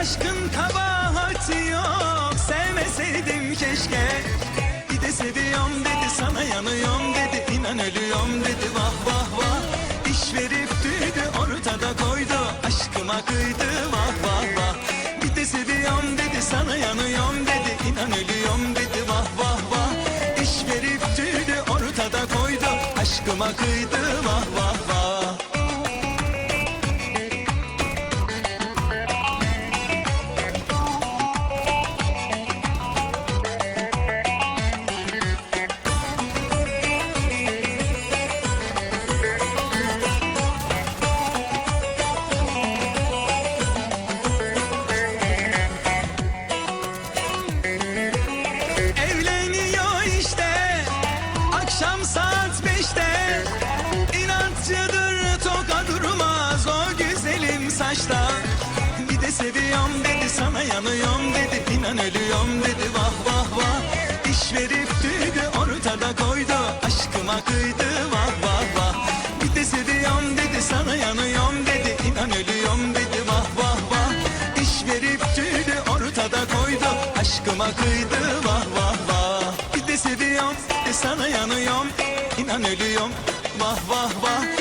Aşkın kabahati yok. Sevmeseydim keşke. Bir de seviyorum dedi Sana yanıyorum dedi. İnan ölüyorum dedi Vah vah vah. İş verip düğdü ortada koydu. Aşkıma kıydı vah vah vah. Bir de seviyorum dedi Sana yanıyorum dedi. İnan ölüyorum dedi Vah vah vah. İş verip düğdü ortada koydu. Aşkıma kıydı vah vah Bir de seviyorum dedi sana yanıyorum dedi. İnan ölüyorum dedi vah vah vah. İş verip düğdü ortada koydu. Aşkıma kıydı vah vah vah. Bir de seviyorum dedi sana yanıyorum dedi. İnan ölüyorum dedi vah vah vah. İş verip düğdü ortada koydu. Aşkıma kıydı vah vah vah. Bir de seviyorum de sana yanıyorum. İnan ölüyorum vah vah vah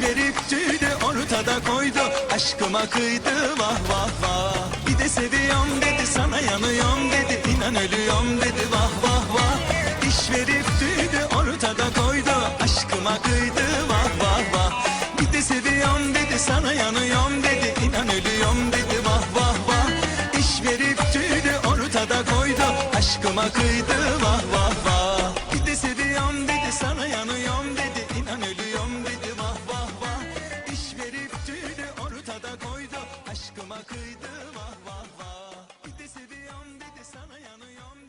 İş verip düğdü ortada koydu. Aşkıma kıydı vah vah vah. Bir de seviyorum dedi sana yanıyorum dedi. İnan ölüyorum dedi vah vah vah. İş verip düğdü ortada koydu. Aşkıma kıydı vah vah vah. Bir de seviyorum dedi sana yanıyorum dedi. İnan ölüyorum dedi vah vah vah. İş verip düğdü ortada koydu. Aşkıma kıydı vah Aşkıma kıydım ah vah vah. Bir de seviyorum bir de sana yanıyorum.